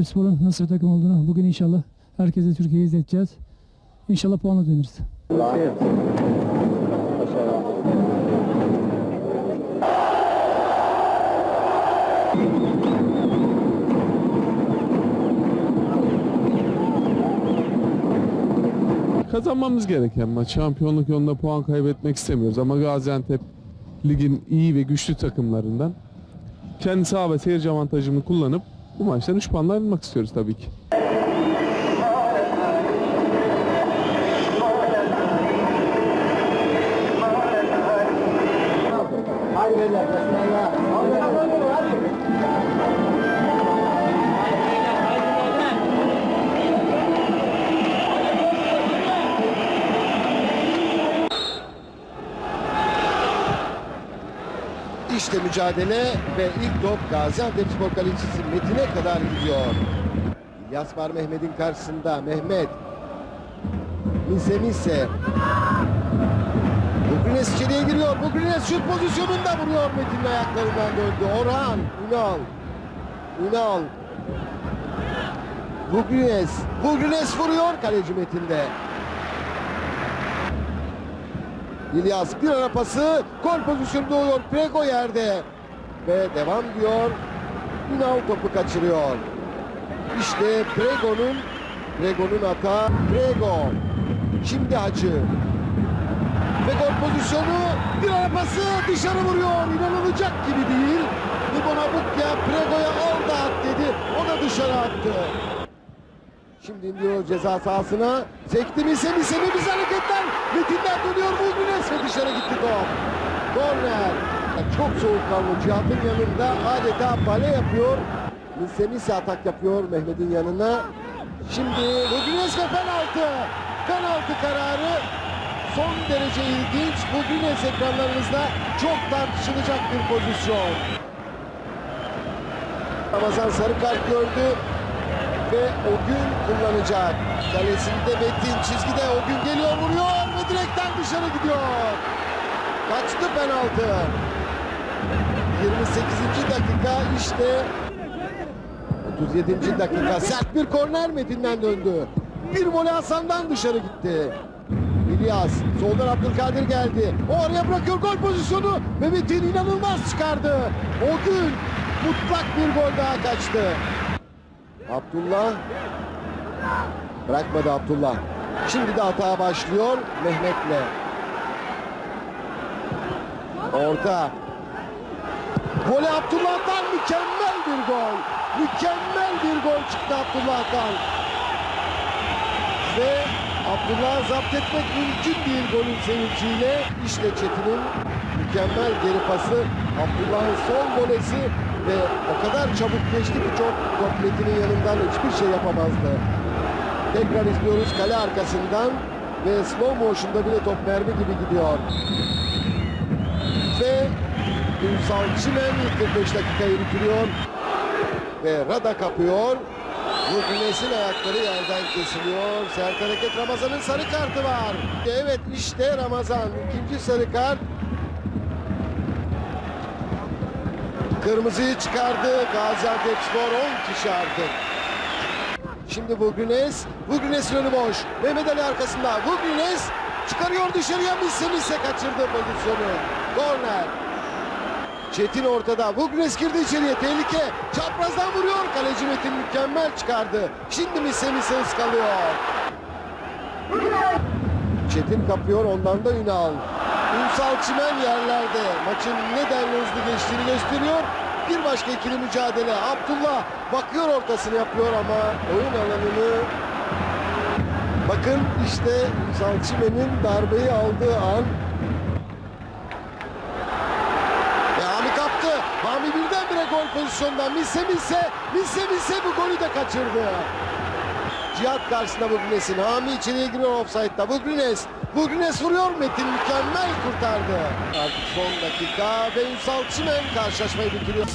Gaziantepspor'un nasıl bir takım olduğunu bugün inşallah herkese Türkiye'ye izleteceğiz. İnşallah puanla döneriz. Kazanmamız gereken maç. Şampiyonluk yolunda puan kaybetmek istemiyoruz ama Gaziantep ligin iyi ve güçlü takımlarından. Kendi saha ve seyirci avantajını kullanıp bu maçtan 3 puanla ayrılmak istiyoruz tabii ki. İşte mücadele ve ilk top Gaziantepspor kalecisi Metin'e kadar gidiyor. İlyas var Mehmet'in karşısında. Mehmet. Mise Mise. Bugünes içeriye giriyor. Bugünes şut pozisyonunda vuruyor Metin'in ayaklarından döndü. Orhan. Ünal. Ünal. Bugünes. Bugünes vuruyor. Kaleci Metin'de. İlyas bir ara pası gol pozisyonu doğuyor. Prego yerde ve devam diyor. Ünal topu kaçırıyor. İşte Prego'nun Prego'nun hata. Prego. Şimdi Hacı. Ve gol pozisyonu bir ara pası dışarı vuruyor. İnanılacak gibi değil. Libona Bukya Prego'ya al da at dedi. O da dışarı attı. Şimdi indiriyor ceza sahasına. Sekti mi semi semi biz hareketler. Metin'den dönüyor Bulgunes ve dışarı gitti top. Korner. Çok soğukkanlı Cihat'ın yanında adeta bale yapıyor. Mise atak yapıyor Mehmet'in yanına. Şimdi Bulgunes ve penaltı. Penaltı kararı son derece ilginç. Bulgunes ekranlarınızda çok tartışılacak bir pozisyon. Ramazan sarı kart gördü ve o gün kullanacak. Kalesinde Metin çizgide o gün geliyor vuruyor ve direkten dışarı gidiyor. Kaçtı penaltı. 28. dakika işte 37. dakika sert bir korner Metin'den döndü. Bir voley Hasan'dan dışarı gitti. İlyas soldan Abdülkadir geldi. O araya bırakıyor gol pozisyonu. ve Metin inanılmaz çıkardı. O gün mutlak bir gol daha kaçtı. Abdullah bırakmadı Abdullah. Şimdi de hata başlıyor Mehmet'le. Orta. Golü Abdullah'tan mükemmel bir gol. Mükemmel bir gol çıktı Abdullah'tan. Ve Abdullah'ı zapt etmek mümkün değil golün sevinciyle. İşte Çetin'in mükemmel geri pası. Abdullah'ın son volesi ve o kadar çabuk geçti ki çok top Metin'in yanından hiçbir şey yapamazdı. Tekrar izliyoruz kale arkasından ve slow motion'da bile top mermi gibi gidiyor. Ve Ünsal Çimen ilk 45 dakikayı bitiriyor. Ve Rada kapıyor. Rukines'in ayakları yerden kesiliyor. Sert hareket Ramazan'ın sarı kartı var. Evet işte Ramazan. ikinci sarı kart. Kırmızıyı çıkardı. Gaziantepspor 10 kişi artık. Şimdi Bugünes. Bugünes'in önü boş. Mehmet Ali arkasında. Bugünes çıkarıyor dışarıya. Mise Mise kaçırdı pozisyonu. Korner. Çetin ortada. Bugünes girdi içeriye. Tehlike. Çaprazdan vuruyor. Kaleci Metin mükemmel çıkardı. Şimdi Mise Mise ıskalıyor. Çetin kapıyor. Ondan da Ünal. Ünsal Çimen yerlerde. Maçın neden hızlı geçtiğini gösteriyor. Bir başka ikili mücadele. Abdullah bakıyor ortasını yapıyor ama oyun alanını Bakın işte Ünsal Çimen'in darbeyi aldığı an Ve Hami kaptı. Hami birdenbire gol pozisyondan. Mise Mise, Mise Mise bu golü de kaçırdı. Cihat karşısında Bugünes'in. Hami içeriye giriyor offside'da. Bugünes. Bugünes vuruyor. Metin mükemmel kurtardı. Artık son dakika ve Ünsal Çimen karşılaşmayı bitiriyor.